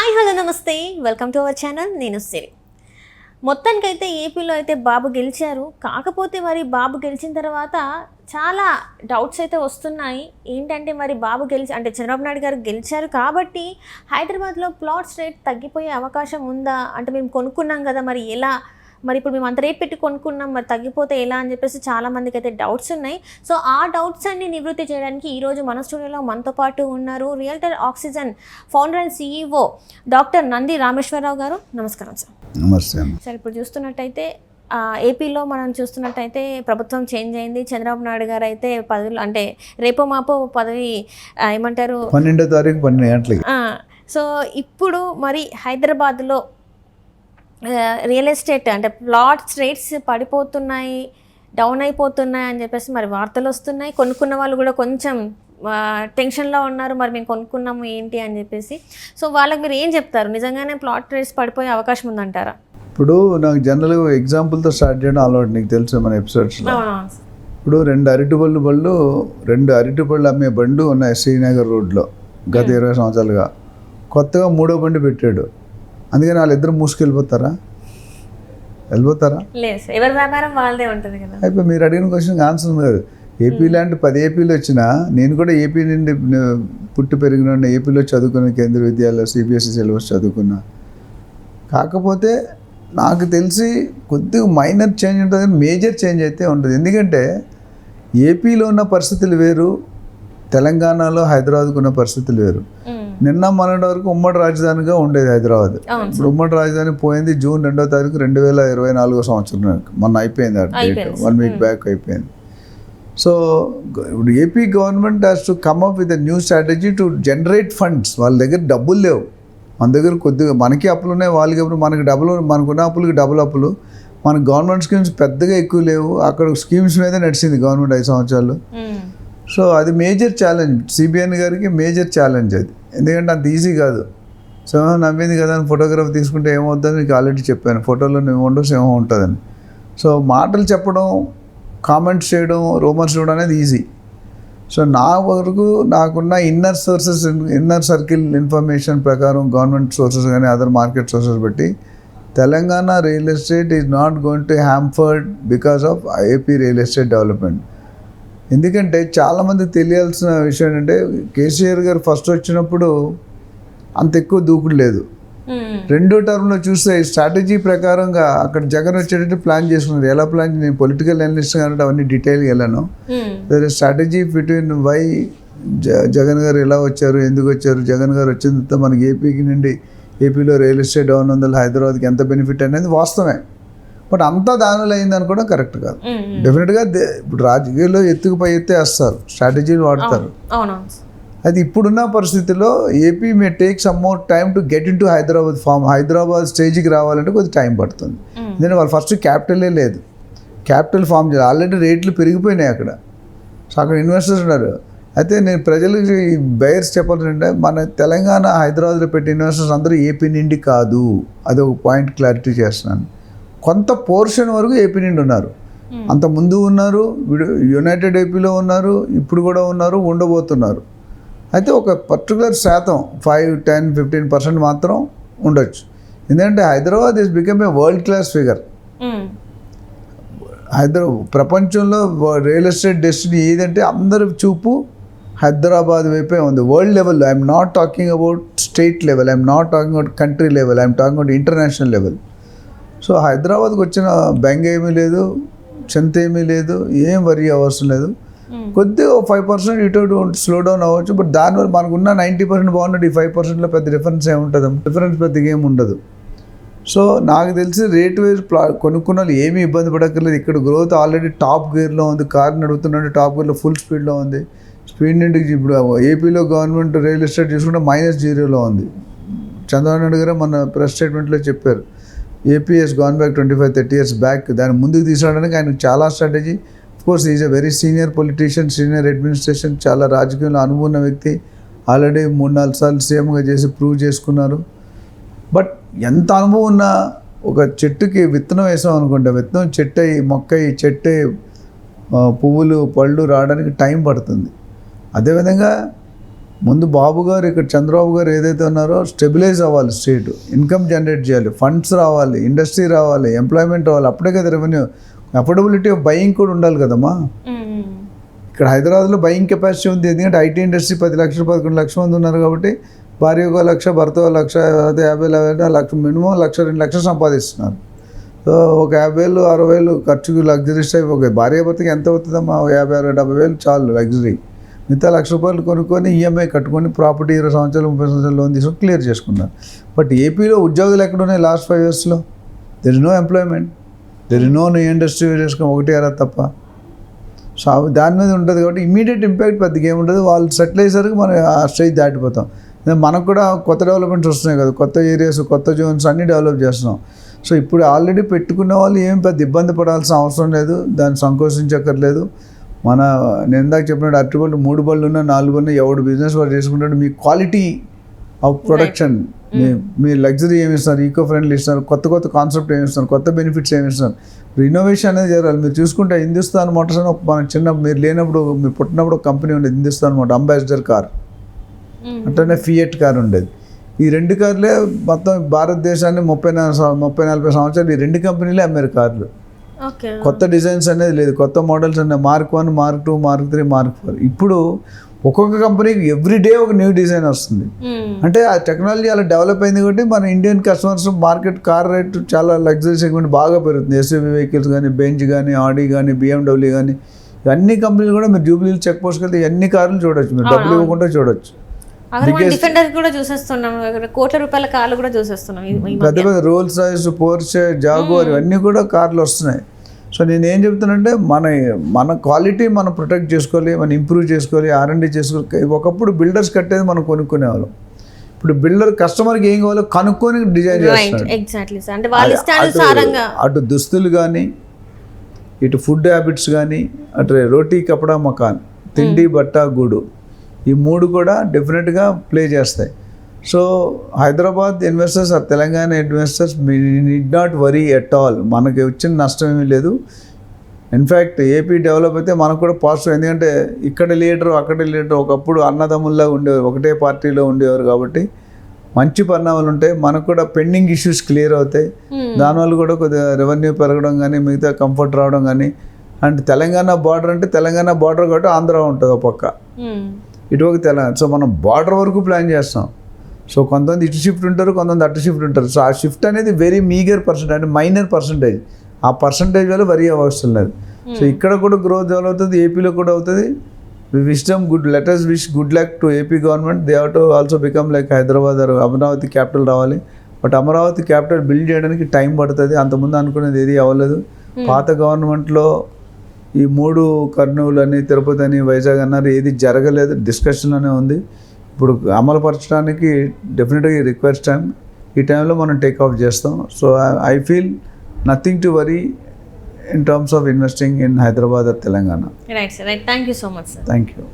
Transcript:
Hi hello నమస్తే. Welcome to our channel. నేను సిరి. మొత్తానికైతే ఏపీలో అయితే బాబు గెలిచారు. కాకపోతే మరి బాబు గెలిచిన తర్వాత చాలా డౌట్స్ అయితే వస్తున్నాయి. ఏంటంటే మరి బాబు గెలిచి అంటే చంద్రబాబు నాయుడు గారు గెలిచారు కాబట్టి హైదరాబాద్లో ప్లాట్స్ రేట్ తగ్గిపోయే అవకాశం ఉందా? అంటే మేము కొనుక్కున్నాం కదా మరి ఎలా మరి ఇప్పుడు మేము అంత రేట్ పెట్టి కొనుక్కున్నాం మరి తగ్గిపోతే ఎలా అని చెప్పేసి చాలా మందికి అయితే డౌట్స్ ఉన్నాయి. సో ఆ డౌట్స్ అన్ని నివృత్తి చేయడానికి ఈరోజు మన స్టూడియోలో మనతో పాటు ఉన్నారు Realtor Oxygen founder and CEO doctor Nandi Rameshwararao garu. నమస్కారం సార్. నమస్తే సార్ ఇప్పుడు చూస్తున్నట్టయితే ఏపీలో మనం చూస్తున్నట్టయితే ప్రభుత్వం చేంజ్ అయింది. చంద్రబాబు నాయుడు గారు అయితే పదవిలో అంటే రేపో మాపో పదవి ఏమంటారు? పన్నెండో తారీఖు పన్నెండు గంటలకి. సో ఇప్పుడు మరి హైదరాబాద్లో రియల్ ఎస్టేట్ అంటే ప్లాట్స్ రేట్స్ పడిపోతున్నాయి డౌన్ అయిపోతున్నాయి అని చెప్పేసి మరి వార్తలు వస్తున్నాయి. కొనుక్కున్న వాళ్ళు కూడా కొంచెం టెన్షన్లో ఉన్నారు. మరి మేము కొనుక్కున్నాము ఏంటి అని చెప్పేసి. సో వాళ్ళకి మీరు ఏం చెప్తారు? నిజంగానే ప్లాట్ రేట్స్ పడిపోయే అవకాశం ఉందంటారా? ఇప్పుడు నాకు జనరల్గా ఎగ్జాంపుల్తో స్టార్ట్ చేయడం అలవాటు. నీకు తెలుసు మన అవునవును ఇప్పుడు రెండు అరటిపళ్ళు బళ్ళు రెండు అరటిపళ్ళు అమ్మే బండ్లు ఉన్నాయి శ్రీనగర్ రోడ్లో గత ఇరవై సంవత్సరాలుగా. కొత్తగా మూడో బండి పెట్టాడు. అందుకని వాళ్ళిద్దరు మూసుకెళ్ళిపోతారా? వెళ్ళిపోతారా? లేదు ఎవరి వ్యాపారం వాళ్ళదే ఉంటుంది కదా. అయిపోయి మీరు అడిగిన క్వశ్చన్కి ఆన్సర్ ఉంది కదా. ఏపీ లాంటి పది ఏపీలు వచ్చినా నేను కూడా ఏపీ నుండి పుట్టి పెరిగిన ఏపీలో చదువుకున్న కేంద్ర విద్యాలయ సిబిఎస్ఈ సిలబస్ చదువుకున్నా. కాకపోతే నాకు తెలిసి కొద్దిగా మైనర్ చేంజ్ ఉంటుంది కానీ మేజర్ చేంజ్ అయితే ఉంటుంది. ఎందుకంటే ఏపీలో ఉన్న పరిస్థితులు వేరు తెలంగాణలో హైదరాబాద్కు ఉన్న పరిస్థితులు వేరు. నిన్న మొన్నటి వరకు ఉమ్మడి రాజధానిగా ఉండేది హైదరాబాద్. ఇప్పుడు ఉమ్మడి రాజధాని పోయింది జూన్ రెండో తారీఖు రెండు వేల ఇరవై నాలుగో సంవత్సరం మొన్న అయిపోయింది ఆ డేట్. వన్ వీక్ బ్యాక్ అయిపోయింది. సో ఇప్పుడు AP government has to come up with new strategy to generate funds వాళ్ళ దగ్గర డబ్బులు లేవు. మన దగ్గర కొద్దిగా మనకి అప్పులు ఉన్నాయి వాళ్ళకి అప్పుడు మనకి డబ్బులు మనకున్న అప్పులకి డబుల్ అప్పులు. మన గవర్నమెంట్ స్కీమ్స్ పెద్దగా ఎక్కువ లేవు. అక్కడ స్కీమ్స్ మీద నడిచింది గవర్నమెంట్ ఐదు సంవత్సరాలు సో అది మేజర్ ఛాలెంజ్ సిబిఎన్ గారికి మేజర్ ఛాలెంజ్ అది. ఎందుకంటే అంత ఈజీ కాదు. సో నమ్మింది కదా అని ఫోటోగ్రాఫ్ తీసుకుంటే ఏమవుతుందని మీకు ఆల్రెడీ చెప్పాను ఫోటోలో నువ్వు ఉండవు సింహం ఉంటుందని. సో మాటలు చెప్పడం కామెంట్స్ చేయడం రూమర్స్ చూడడం అనేది ఈజీ. సో నా వరకు నాకున్న inner sources inner circle information ప్రకారం గవర్నమెంట్ సోర్సెస్ కానీ అదర్ మార్కెట్ సోర్సెస్ బట్టి Telangana real estate is not going to hampered because of AP real estate development. ఎందుకంటే చాలామందికి తెలియాల్సిన విషయం ఏంటంటే కేసీఆర్ గారు ఫస్ట్ వచ్చినప్పుడు అంత ఎక్కువ దూకుడు లేదు. రెండో టర్మ్లో చూస్తే స్ట్రాటజీ ప్రకారంగా అక్కడ జగన్ వచ్చేటట్టు ప్లాన్ చేసుకున్నారు. ఎలా ప్లాన్ నేను పొలిటికల్ అనలిస్ట్ కాబట్టి అవన్నీ డీటెయిల్గా వెళ్ళాను. స్ట్రాటజీ బిట్వీన్ వై జ జగన్ గారు ఎలా వచ్చారు ఎందుకు వచ్చారు? జగన్ గారు వచ్చిన తర్వాత మనకి ఏపీకి నుండి ఏపీలో రియల్ ఎస్టేట్ డౌన్ ఉంది హైదరాబాద్కి ఎంత బెనిఫిట్ అనేది వాస్తవమే. బట్ అంతా దానిలో అయిందని కూడా కరెక్ట్ కాదు. డెఫినెట్గా ఇప్పుడు రాజకీయాల్లో ఎత్తుకు పై ఎత్తే వేస్తారు స్ట్రాటజీలు వాడతారు. అది ఇప్పుడున్న పరిస్థితుల్లో AP may take some more time to get in to Hyderabad form Hyderabad స్టేజ్కి రావాలంటే కొద్దిగా టైం పడుతుంది. ఎందుకంటే వాళ్ళు ఫస్ట్ క్యాపిటలే లేదు. క్యాపిటల్ ఫామ్ చేయాలి. ఆల్రెడీ రేట్లు పెరిగిపోయినాయి అక్కడ. సో అక్కడ ఇన్వెస్టర్స్ ఉన్నారు. అయితే నేను ప్రజలకి బయర్స్ చెప్పాలంటే మన తెలంగాణ హైదరాబాద్లో పెట్టే ఇన్వెస్టర్స్ అందరూ ఏపీ నుండి కాదు. అది ఒక పాయింట్ క్లారిటీ చేస్తున్నాను. కొంత పోర్షన్ వరకు ఏపీ నుండి ఉన్నారు. అంత ముందు ఉన్నారు యునైటెడ్ ఏపీలో ఉన్నారు ఇప్పుడు కూడా ఉన్నారు ఉండబోతున్నారు. అయితే ఒక పర్టికులర్ శాతం ఫైవ్ టెన్ ఫిఫ్టీన్ పర్సెంట్ మాత్రం ఉండొచ్చు. ఎందుకంటే Hyderabad is become a world class figure. Hyderabad ప్రపంచంలో రియల్ ఎస్టేట్ డెస్టినీ ఏదంటే అందరి చూపు హైదరాబాద్ వైపే ఉంది. World level I'm not talking about state level I'm not talking about country level I'm talking about international level. So హైదరాబాద్కి వచ్చిన బెంగ ఏమీ లేదు చింత ఏమీ లేదు ఏం వరి అవసరం లేదు. ఉమ్. కొద్దిగా ఫైవ్ పర్సెంట్ ఇటు స్లో డౌన్ అవ్వచ్చు బట్ దానివల్ల మనకున్న నైంటీ పర్సెంట్ బాగున్నట్టు ఈ ఫైవ్ పర్సెంట్లో పెద్ద డిఫరెన్స్ ఏముంటుంది డిఫరెన్స్ పెద్దగా ఏమి ఉండదు. సో నాకు తెలిసి రేట్ వైజ్ ప్లా కొనుక్కున్న వాళ్ళు ఏమీ ఇబ్బంది పడక్కర్లేదు. ఇక్కడ గ్రోత్ ఆల్రెడీ టాప్ గేర్లో ఉంది. కార్ నడుపుతున్నట్టు టాప్ గేర్లో ఫుల్ స్పీడ్లో ఉంది. స్పీడ్ నుండి ఇప్పుడు ఏపీలో గవర్నమెంట్ రియల్ ఎస్టేట్ చూసుకుంటే మైనస్ జీరోలో ఉంది. చంద్రబాబు నాయుడు గారు మన ప్రెస్ స్టేట్మెంట్లో చెప్పారు. AP's gone back twenty five thirty years back దాన్ని ముందుకు తీసుకురావడానికి ఆయన చాలా strategy course is a very senior politician senior administration చాలా రాజకీయంలో అనుభవం వ్యక్తి. ఆల్రెడీ మూడు నాలుగు సార్లు సీఎంగా చేసి ప్రూవ్ చేసుకున్నారు. బట్ ఎంత అనుభవం ఉన్నా ఒక చెట్టుకి విత్తనం వేసాం అనుకుంటే. విత్తనం చెట్టు అయ్యి మొక్క అయ్యి చెట్టు పువ్వులు పళ్ళు రావడానికి టైం పడుతుంది. అదేవిధంగా ముందు బాబు గారు ఇక్కడ చంద్రబాబు గారు ఏదైతే ఉన్నారో స్టెబిలైజ్ అవ్వాలి స్టేట్ ఇన్కమ్ జనరేట్ చేయాలి ఫండ్స్ రావాలి ఇండస్ట్రీ రావాలి ఎంప్లాయ్మెంట్ రావాలి అప్పుడే కదా రెవెన్యూ అఫోర్డబిలిటీ ఆఫ్ బయింగ్ కూడా ఉండాలి కదమ్మా. ఇక్కడ హైదరాబాద్లో బయింగ్ కెపాసిటీ ఉంది ఎందుకంటే ఐటీ ఇండస్ట్రీ పది లక్షలు పదకొండు లక్షల మంది ఉన్నారు కాబట్టి భార్య ఒక లక్ష భర్త ఒక లక్ష అదే యాభై యాభై లక్ష మినిమం లక్ష రెండు లక్షలు సంపాదిస్తున్నారు. సో ఒక యాభై వేలు అరవై వేలు ఖర్చుకి లగ్జరీస్ టైప్ ఒక భార్య భర్తకి ఎంత అవుతుందమ్మా? యాభై అరవై డెబ్బై వేలు చాలు లగ్జరీ మిగతా లక్ష రూపాయలు కొనుక్కొని ఈఎంఐ కట్టుకొని ప్రాపర్టీ ఇరవై సంవత్సరాలు ముప్పై సంవత్సరాలు లోన్ తీసుకొని క్లియర్ చేసుకున్నారు. బట్ ఏపీలో ఉద్యోగులు ఎక్కడ ఉన్నాయి లాస్ట్ ఫైవ్ ఇయర్స్లో there is no employment there is no new industry చేసుకుని ఒకటి అరా తప్ప. సో దాని మీద ఉంటుంది కాబట్టి ఇమీడియట్ ఇంపాక్ట్ పెద్దగా ఏముంటుంది వాళ్ళు సెటిల్ అయ్యేసరికి మనం ఆ స్టేజ్ దాటిపోతాం. మనకు కూడా కొత్త డెవలప్మెంట్స్ వస్తున్నాయి కదా. కొత్త ఏరియాస్ కొత్త జోన్స్ అన్నీ డెవలప్ చేస్తున్నాం. సో ఇప్పుడు ఆల్రెడీ పెట్టుకున్న వాళ్ళు ఏం పెద్ద ఇబ్బంది పడాల్సిన అవసరం లేదు. దాన్ని సంకోచించక్కర్లేదు. మన నేను ఇందాక చెప్పినట్టు అరటి బళ్ళు మూడు బళ్ళు ఉన్నా నాలుగు ఉన్నా ఎవడు బిజినెస్ వాడు చేసుకుంటాడు మీ క్వాలిటీ ఆఫ్ ప్రొడక్షన్ మీ మీ లగ్జరీ ఏమి ఇస్తున్నారు ఈకో ఫ్రెండ్లీ ఇస్తున్నారు కొత్త కొత్త కాన్సెప్ట్ ఏమి ఇస్తున్నారు కొత్త బెనిఫిట్స్ ఏమి ఇస్తున్నారు. ఇన్నోవేషన్ అనేది జరగాలి. మీరు చూసుకుంటే హిందుస్థాన్ మోటార్స్ అని ఒక మన చిన్న మీరు లేనప్పుడు మీరు పుట్టినప్పుడు ఒక కంపెనీ ఉండేది హిందుస్థాన్ మోటార్ అంబాసిడర్ కార్. అట్లనే ఫియట్ కార్ ఉండేది. ఈ రెండు కార్లే మొత్తం భారతదేశాన్ని ముప్పై నాలుగు ముప్పై నలభై సంవత్సరాలు ఈ రెండు కంపెనీలే అమ్మారు కార్లు. కొత్త డిజైన్స్ అనేది లేదు. కొత్త మోడల్స్ ఉన్నాయి mark one mark two mark three mark four. ఇప్పుడు ఒక్కొక్క కంపెనీకి ఎవ్రీ డే ఒక న్యూ డిజైన్ వస్తుంది. మ్మ్. అంటే ఆ టెక్నాలజీ అలా డెవలప్ అయింది కాబట్టి మన Indian customers market car rate చాలా లగ్జరీ సెగ్మెంట్ బాగా పెరుగుతుంది. ఎస్యూవీ వెహికల్స్ కానీ బెంచ్ కానీ ఆడీ కానీ బిఎండబ్ల్యూ కానీ అన్ని కంపెనీలు కూడా మీరు జూబ్లీ చెక్ పోస్ట్ వెళ్తే అన్ని కార్లు చూడొచ్చు మీరు. డబ్బులు ఇవ్వకుండా చూడొచ్చు. డిఫెండర్ కూడా చూసేస్తున్నాం. అక్కడ కోట్ల రూపాయల కార్లు కూడా చూసేస్తున్నాం. ఈ- ఈ పెద్ద. పెద్ద రోల్స్ రాయిస్ పోర్చే జాగోర్ ఇవన్నీ కూడా కార్లు వస్తున్నాయి. సో నేను ఏం చెప్తానంటే మన మన క్వాలిటీ మనం ప్రొటెక్ట్ చేసుకోవాలి మనం ఇంప్రూవ్ చేసుకోవాలి ఆర్ఎండి చేసుకోవాలి. ఒకప్పుడు బిల్డర్స్ కట్టేది మనం కొనుక్కునేవాళ్ళం. ఇప్పుడు బిల్డర్ కస్టమర్కి ఏం కావాలో కనుక్కొని డిజైన్ సార్ అంటే దుస్తులు కానీ ఇటు ఫుడ్ హ్యాబిట్స్ కానీ అటు రోటీ కపడా మకాన్ తిండి బట్ట గూడు ఈ మూడు కూడా డెఫినెట్గా ప్లే చేస్తాయి. So Hyderabad investors or Telangana investors me need not worry at all మనకి వచ్చిన నష్టం ఏమీ లేదు. ఇన్ఫ్యాక్ట్ ఏపీ డెవలప్ అయితే మనకు కూడా పాజిటివ్ ఎందుకంటే ఇక్కడ లీడర్ అక్కడ లీడర్ ఒకప్పుడు అన్నదమ్ముల్లా ఉండేవారు ఒకటే పార్టీలో ఉండేవారు కాబట్టి మంచి పరిణామాలు ఉంటాయి. మనకు కూడా పెండింగ్ ఇష్యూస్ క్లియర్ అవుతాయి. మ్మ్. దానివల్ల కూడా కొద్దిగా రెవెన్యూ పెరగడం కానీ మిగతా కంఫర్ట్ రావడం కానీ. అండ్ తెలంగాణ బార్డర్ అంటే తెలంగాణ బార్డర్ కాబట్టి ఆంధ్ర ఉంటుంది ఒక పక్క. మ్మ్. ఇటువైపు తెలంగాణ. సో మనం బార్డర్ వరకు ప్లాన్ చేస్తాం. సో కొంతమంది ఇటు షిఫ్ట్ ఉంటారు కొంతమంది అటు షిఫ్ట్ ఉంటారు. సో ఆ షిఫ్ట్ అనేది వెరీ మీగర్ పర్సెంట్ అంటే మైనర్ పర్సంటేజ్ ఆ పర్సంటేజ్ వల్ల వరీ అవసరం లేదు సో ఇక్కడ కూడా గ్రోత్ డెవలప్ అవుతుంది ఏపీలో కూడా అవుతుంది. We wish them good letters wish good luck to AP government they have to also become like Hyderabad Amaravati capital రావాలి. బట్ అమరావతి క్యాపిటల్ బిల్డ్ చేయడానికి టైం పడుతుంది. అంతకుముందు అనుకునేది ఏది అవ్వలేదు. పాత గవర్నమెంట్లో ఈ మూడు కర్నూలు అని తిరుపతి అని వైజాగ్ అన్నారు. ఏది జరగలేదు. డిస్కషన్లోనే ఉంది. ఇప్పుడు అమలుపరచడానికి డెఫినెట్గా రిక్వైర్స్ టైం ఈ టైంలో మనం టేక్ ఆఫ్ చేస్తాం. So I feel nothing to worry in terms of investing in Hyderabad or Telangana right sir right thank you so much sir thank you